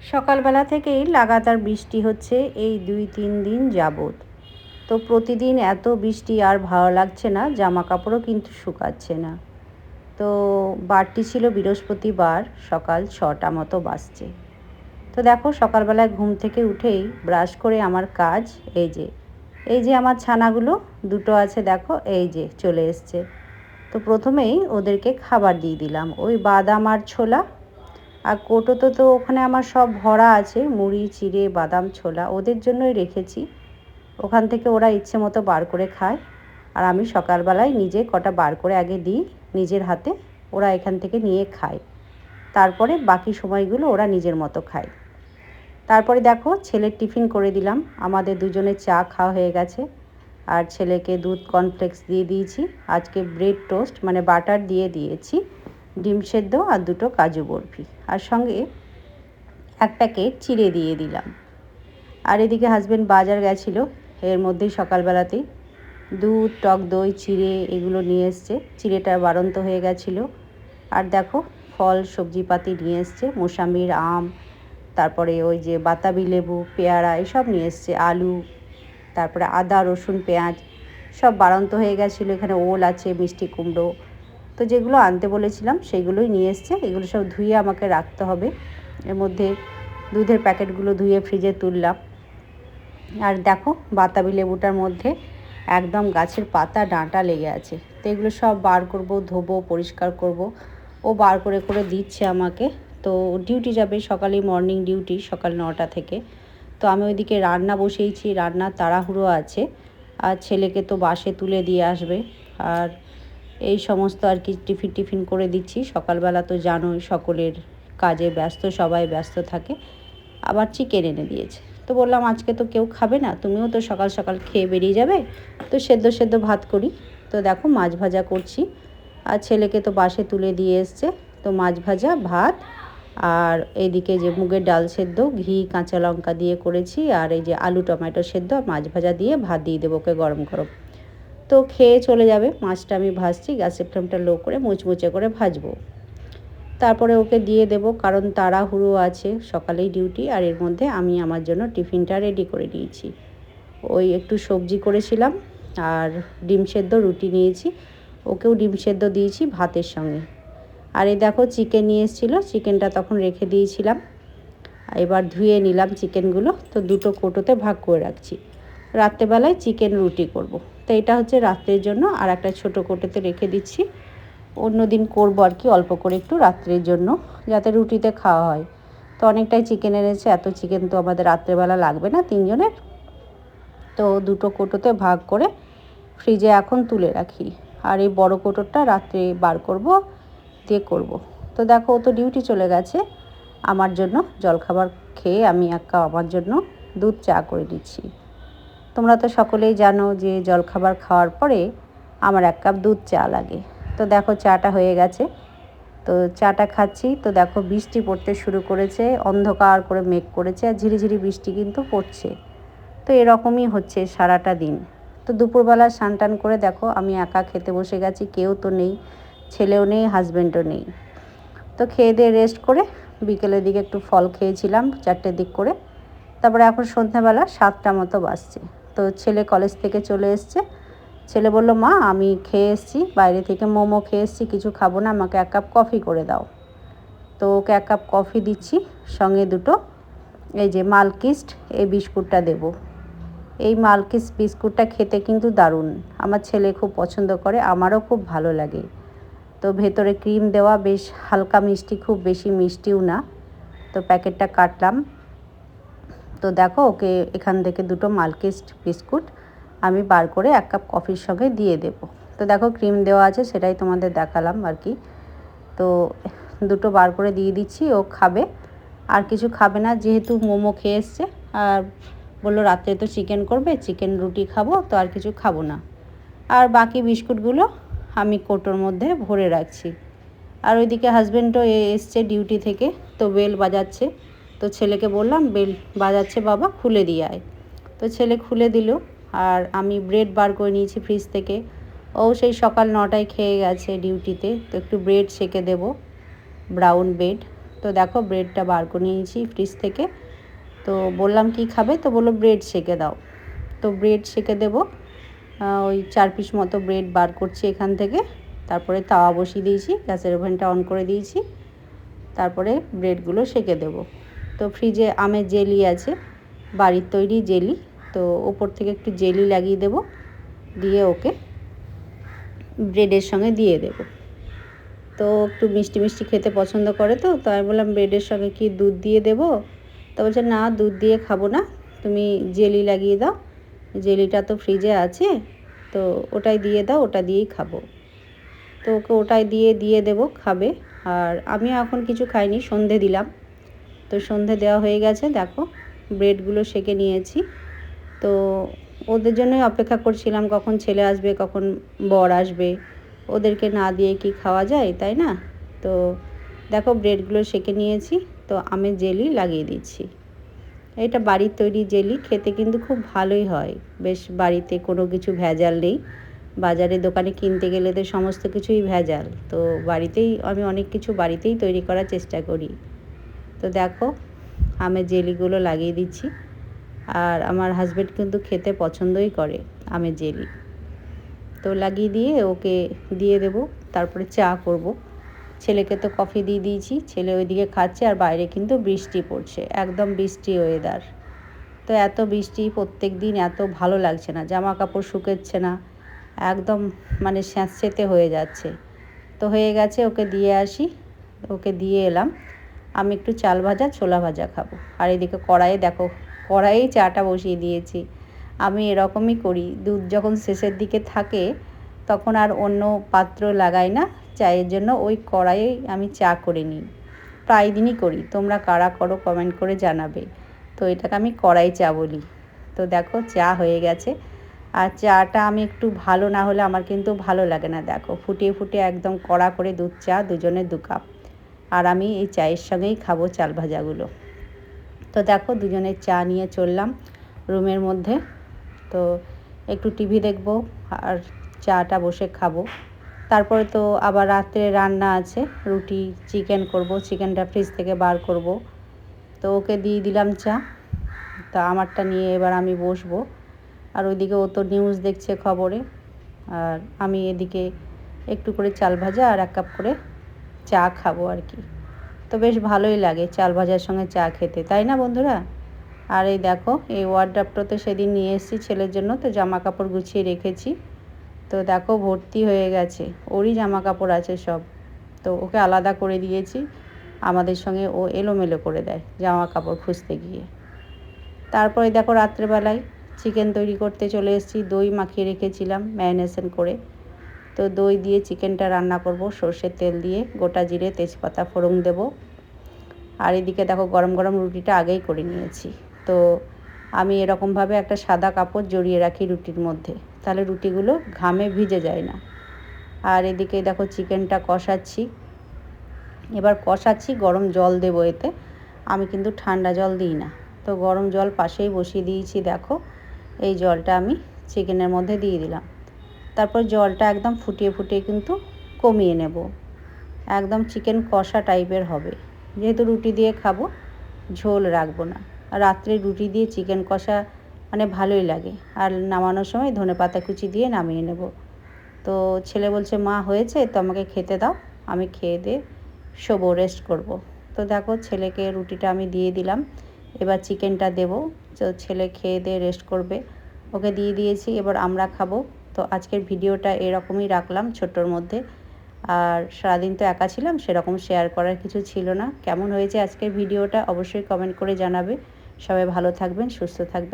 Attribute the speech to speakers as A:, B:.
A: সকালবেলা থেকেই লাগাতার বৃষ্টি হচ্ছে এই দুই তিন দিন যাবৎ। তো প্রতিদিন এত বৃষ্টি আর ভালো লাগছে না জামা কাপড়ও কিন্তু শুকাচ্ছে না। তো বারটি ছিল বৃহস্পতিবার, সকাল ছটা মতো বাসছে তো দেখো সকালবেলায় ঘুম থেকে উঠেই ব্রাশ করে আমার কাজ, এই যে এই যে আমার ছানাগুলো, দুটো আছে দেখো, এই যে চলে এসছে। তো প্রথমেই ওদেরকে খাবার দিয়ে দিলাম। ওই বাদাম আর ছোলা আর কোটোতে তো ওখানে আমার সব ভরা আছে, মুড়ি, চিড়ে, বাদাম, ছোলা, ওদের জন্যই রেখেছি। ওখান থেকে ওরা ইচ্ছে মতো বার করে খায়। আর আমি সকালবেলায় নিজে কটা বার করে আগে দিই, নিজের হাতে ওরা এখান থেকে নিয়ে খায়। তারপরে বাকি সময়গুলো ওরা নিজের মতো খায়। তারপরে দেখো, ছেলের টিফিন করে দিলাম। আমাদের দুজনে চা খাওয়া হয়ে গেছে। আর ছেলেকে দুধ কর্নফ্লেক্স দিয়ে দিয়েছি। আজকে ব্রেড টোস্ট মানে বাটার দিয়ে দিয়েছি। ডিম সেদ্ধ আর দুটো কাজু বরফি। আর সঙ্গে এক প্যাকেট চিড়ে দিয়ে দিলাম। আর এদিকে হাজব্যান্ড বাজার গেছিল, এর মধ্যেই সকালবেলাতেই দুধ, টক দই, চিড়ে এগুলো নিয়ে এসছে। চিড়েটা বাড়ন্ত হয়ে গেছিল। আর দেখো, ফল, সবজিপাতি নিয়ে এসছে, মোসাম্বির, আম, তারপরে ওই যে বাতাবি লেবু, পেয়ারা এসব নিয়ে এসছে, আলু, তারপরে আদা, রসুন, পেঁয়াজ সব বাড়ন্ত হয়ে গেছিল। এখানে ওল আছে, মিষ্টি কুমড়ো তো যেগুলো আনতে বলেছিলাম সেগুলোই নিয়ে এসছে। এগুলো সব ধুয়ে আমাকে রাখতে হবে। এর মধ্যে দুধের প্যাকেটগুলো ধুয়ে ফ্রিজে তুললাম। আর দেখো, বাতাবি লেবুটার মধ্যে একদম গাছের পাতা, ডাঁটা লেগে আছে। তো এগুলো সব বার করব, ধোবো, পরিষ্কার করব। ও বার করে করে দিচ্ছে আমাকে। তো ডিউটি যাবে সকালে, মর্নিং ডিউটি সকাল নটা থেকে। তো আমি ওইদিকে রান্না বসিয়েছি রান্নার তাড়াহুড়ো আছে। আর ছেলেকে তো বাসে তুলে দিয়ে আসবে। আর এই সমস্ত আর কি টিফিন টিফিন করে দিচ্ছি। সকালবেলা তো জানোই সকলের কাজে ব্যস্ত, সবাই ব্যস্ত থাকে। আবার চিকেন এনে দিয়েছে। তো বললাম, আজকে তো কেউ খাবে না, তুমিও তো সকাল সকাল খেয়ে বেরিয়ে যাবে। তো সেদ্ধ সেদ্ধ ভাত করি। তো দেখো মাছ ভাজা করছি। আর ছেলেকে তো বাসে তুলে দিয়ে এসছে। তো মাছ ভাজা, ভাত আর এইদিকে যে মুগের ডাল সেদ্ধ, ঘি, কাঁচা লঙ্কা দিয়ে করেছি। আর এই যে আলু, টমেটো সেদ্ধ, মাছ ভাজা দিয়ে ভাত দিয়ে দেবো ওকে গরম গরম। তো খেয়ে চলে যাবে। মাছটা আমি ভাজছি, গ্যাসের ফ্লেমটা লো করে মুচমুচে করে ভাজবো। তারপরে ওকে দিয়ে দেব, কারণ তাড়াহুড়ো আছে, সকালেই ডিউটি, আর এর মধ্যে আমি আমার জন্য টিফিনটা রেডি করে নিয়েছি। ওই একটু সবজি করেছিলাম, আর ডিম সেদ্ধ রুটি নিয়েছি, ওকেও ডিম সেদ্ধ দিয়েছি ভাতের সঙ্গে। আর এই দেখো চিকেন নিয়ে এসেছিল, চিকেনটা তখন রেখে দিয়েছিলাম। এবার ধুয়ে নিলাম চিকেনগুলো, তো দুটো কোটোতে ভাগ করে রাখছি। রাত্রেবেলায় চিকেন রুটি করব। তো এটা হচ্ছে রাত্রের জন্য আর একটা ছোটো কোটোতে রেখে দিচ্ছি। অন্য দিন করব আর কি অল্প করে একটু রাত্রের জন্য, যাতে রুটিতে খাওয়া হয়। তো অনেকটাই চিকেন এনেছে, এত চিকেন তো আমাদের রাত্রেবেলা লাগবে না তিনজনের। তো দুটো কোটোতে ভাগ করে ফ্রিজে এখন তুলে রাখি। আর এই বড় কোটোরটা রাত্রে বার করব, দিয়ে করব। তো দেখো, ও তো ডিউটি চলে গেছে। আমার জন্য জলখাবার খেয়ে আমি এক আমার জন্য দুধ চা করে দিচ্ছি তোমরা তো সকলেই জানো যে জলখাবার খাওয়ার পরে আমার এক কাপ দুধ চা লাগে। তো দেখো চাটা হয়ে গেছে। তো চাটা খাচ্ছি। তো দেখো বৃষ্টি পড়তে শুরু করেছে, অন্ধকার করে মেঘ করেছে আর ঝিরিঝিরি বৃষ্টি কিন্তু পড়ছে। তো এরকমই হচ্ছে সারাটা দিন। তো দুপুরবেলা স্নান টান করে দেখো আমি একা খেতে বসে গেছি, কেউ তো নেই, ছেলেও নেই হাজব্যান্ডও নেই। তো খেয়ে দিয়ে রেস্ট করে বিকেলের দিকে একটু ফল খেয়েছিলাম চারটের দিক করে। তারপরে এখন সন্ধ্যাবেলা সাতটা মতো বাসছে তো ছেলে কলেজ থেকে চলে এসছে। ছেলে বলল, মা, আমি খেয়ে এসেছি, বাইরে থেকে মোমো খেয়ে এসেছি, কিছু খাব না, আমাকে এক কাপ কফি করে দাও। তো ওকে এক কাপ কফি দিচ্ছি, সঙ্গে দুটো, এই যে মালকিস্ট, এই বিস্কুটটা দেব। এই মালকিস্ট বিস্কুটটা খেতে কিন্তু দারুণ। আমার ছেলে খুব পছন্দ করে, আমারও খুব ভালো লাগে। তো ভেতরে ক্রিম দেওয়া, বেশ হালকা মিষ্টি, খুব বেশি মিষ্টিও না। তো প্যাকেটটা কাটলাম। তো দেখো ওকে এখান থেকে দুটো মালকিস্ট বিস্কুট আমি বার করে এক কাপ কফির সঙ্গে দিয়ে দেব। তো দেখো ক্রিম দেওয়া আছে সেটাই তোমাদের দেখালাম আর কি। তো দুটো বার করে দিয়ে দিচ্ছি, ও খাবে। আর কিছু খাবে না, যেহেতু মোমো খেয়ে এসছে, আর বলল রাত্রে তো চিকেন করবে, চিকেন রুটি খাব, তো আর কিছু খাব না। আর বাকি বিস্কুটগুলো আমি কোটোর মধ্যে ভরে রাখছি। আর ওইদিকে হাজব্যান্ডও এসছে ডিউটি থেকে, তো বেল বাজাচ্ছে। তো ছেলেকে বললাম, বেল বাজাচ্ছে বাবা, খুলে দিয়ে আয়। তো ছেলে খুলে দিল আর আমি ব্রেড বার করে নিয়েছি ফ্রিজ থেকে। ও সেই সকাল নটায় খেয়ে গেছে ডিউটিতে, তো একটু ব্রেড সেকে দেব, ব্রাউন ব্রেড। তো দেখো ব্রেডটা বার করে নিয়েছি ফ্রিজ থেকে। তো বললাম, কি খাবে? তো বলল, ব্রেড সেকে দাও। তো ব্রেড সেকে দেবো ওই চার পিস মতো ব্রেড বার করছি এখান থেকে। তারপরে তাওয়া বসিয়ে দিয়েছি, গ্যাসের ওভেনটা অন করে দিয়েছি। তারপরে ব্রেডগুলো সেকে দেব। তো ফ্রিজে আমের জেলি আছে, বাড়ির তৈরি জেলি তো ওপর থেকে একটু জেলি লাগিয়ে দেব, দিয়ে ওকে ব্রেডের সঙ্গে দিয়ে দেব। তো একটু মিষ্টি মিষ্টি খেতে পছন্দ করে তো তো আমি বললাম ব্রেডের সঙ্গে কি দুধ দিয়ে দেবো? তো বলছে, না, দুধ দিয়ে খাব না, তুমি জেলি লাগিয়ে দাও জেলিটা তো ফ্রিজে আছে, তো ওটাই দিয়ে দাও, ওটা দিয়েই খাব। তো ওকে ওটাই দিয়ে দিয়ে দেবো, খাবে। আর আমি এখন কিছু খাইনি, সন্ধে দিলাম। তো সন্ধে দেওয়া হয়ে গেছে, দেখো, ব্রেডগুলো সেকে নিয়েছি। তো ওদের জন্যই অপেক্ষা করছিলাম কখন ছেলে আসবে, কখন বর আসবে। ওদেরকে না দিয়ে কি খাওয়া যায়, তাই না? তো দেখো, ব্রেডগুলো সেকে নিয়েছি, তো আমি জেলি লাগিয়ে দিচ্ছি। এটা বাড়ির তৈরি জেলি, খেতে কিন্তু খুব ভালোই হয়। বেশ, বাড়িতে কোনো কিছু ভেজাল নেই। বাজারে দোকানে কিনতে গেলে তো সমস্ত কিছুই ভেজাল। তো বাড়িতেই, আমি অনেক কিছু বাড়িতেই তৈরি করার চেষ্টা করি। তো দেখো আমের জেলিগুলো লাগিয়ে দিচ্ছি। আর আমার হাজব্যান্ড কিন্তু খেতে পছন্দই করে আমের জেলি। তো লাগিয়ে দিয়ে ওকে দিয়ে দেব, তারপরে চা করব। ছেলেকে তো কফি দিয়ে দিয়েছি, ছেলে ওইদিকে খাচ্ছে আর বাইরে কিন্তু বৃষ্টি পড়ছে, একদম বৃষ্টি ওয়েদার তো এত বৃষ্টি প্রত্যেক দিন এত ভালো লাগছে না জামা কাপড় শুকাচ্ছে না, একদম মানে স্যাঁতসেঁতে হয়ে যাচ্ছে। তো হয়ে গেছে, ওকে দিয়ে আসি, ওকে দিয়ে এলাম। আমি একটু চাল ভাজা, ছোলা ভাজা খাব। আর এদিকে কড়াইয়ে দেখো কড়াইয়ে চাটা বসিয়ে দিয়েছি। আমি এরকমই করি। দুধ যখন শেষের দিকে থাকে, তখন আর অন্য পাত্র লাগাই না। চায়ের জন্য ওই কড়াইয়েই আমি চা করে নিই। প্রায় দিনই করি। তোমরা কারা করো কমেন্ট করে জানাবে। তো এটাকে আমি কড়াই চা বলি। তো দেখো, চা হয়ে গেছে। আর চাটা আমি একটু ভালো না হলে আমার কিন্তু ভালো লাগে না। দেখো, ফুটিয়ে ফুটিয়ে একদম কড়া করে দুধ চা, দুজনে দু কাপ। আর আমি এই চায়ের সঙ্গেই খাব চাল ভাজাগুলো। তো দেখো দুজনের চা নিয়ে চললাম রুমের মধ্যে। তো একটু টিভি দেখব আর চাটা বসে খাব। তারপরে তো আবার রাত্রে রান্না আছে, রুটি, চিকেন করব, চিকেনটা ফ্রিজ থেকে বার করব। তো ওকে দিয়ে দিলাম চা। তা আমারটা নিয়ে এবার আমি বসবো। আর ওইদিকে ও তো নিউজ দেখছে খবরে। আর আমি এদিকে একটু করে চাল ভাজা আর এক কাপ করে চা খাব আর কি। তো বেশ ভালোই লাগে চাল ভাজার সঙ্গে চা খেতে, তাই না বন্ধুরা? আর এই দেখো, এই ওয়ার্ড্রাপটা তো সেদিন নিয়ে এসেছি ছেলের জন্য, তো জামা কাপড় গুছিয়ে রেখেছি। তো দেখো, ভর্তি হয়ে গেছে, ওরই জামা কাপড় আছে সব। তো ওকে আলাদা করে দিয়েছি, আমাদের সঙ্গে ও এলোমেলো করে দেয় জামা কাপড় খুঁজতে গিয়ে। তারপরে দেখো, রাত্রেবেলায় চিকেন তৈরি করতে চলে এসেছি, দই মাখিয়ে রেখেছিলাম, ম্যারিনেশন করে। তো দই দিয়ে চিকেনটা রান্না করব, সর্ষের তেল দিয়ে, গোটা জিরে, তেজপাতা, ফোড়ন দেব। আর এদিকে দেখো গরম গরম রুটিটা আগেই করে নিয়েছি। তো আমি এরকমভাবে একটা সাদা কাপড় জড়িয়ে রাখি রুটির মধ্যে, তাহলে রুটিগুলো ঘামে ভিজে যায় না। আর এদিকে দেখো চিকেনটা কষাচ্ছি। এবার কষাচ্ছি, গরম জল দেবো এতে। আমি কিন্তু ঠান্ডা জল দিই না। তো গরম জল পাশেই বসিয়ে দিয়েছি, দেখো। এই জলটা আমি চিকেনের মধ্যে দিয়ে দিলাম। তারপর জলটা একদম ফুটিয়ে ফুটিয়ে কিন্তু কমিয়ে নেব। একদম চিকেন কষা টাইপের হবে। যেহেতু রুটি দিয়ে খাব, ঝোল রাখব না। রাত্রে রুটি দিয়ে চিকেন কষা মানে ভালোই লাগে। আর নামানোর সময় ধনে পাতা কুচি দিয়ে নামিয়ে নেব। তো ছেলে বলছে, মা, হয়েছে? তো আমাকে খেতে দাও। আমি খেয়ে দিয়ে শোবো রেস্ট করব। তো দেখো, ছেলেকে রুটিটা আমি দিয়ে দিলাম। এবার চিকেনটা দেবো। তো ছেলে খেয়ে দিয়ে রেস্ট করবে। ওকে দিয়ে দিয়েছি। এবার আমরা খাব তো আজকের ভিডিওটা এরকমই রাখলাম ছোটোর মধ্যে। আর সারাদিন তো একা ছিলাম, সেরকম শেয়ার করার কিছু ছিল না। কেমন হয়েছে আজকের ভিডিওটা অবশ্যই কমেন্ট করে জানাবে। সবাই ভালো থাকবেন, সুস্থ থাকবেন।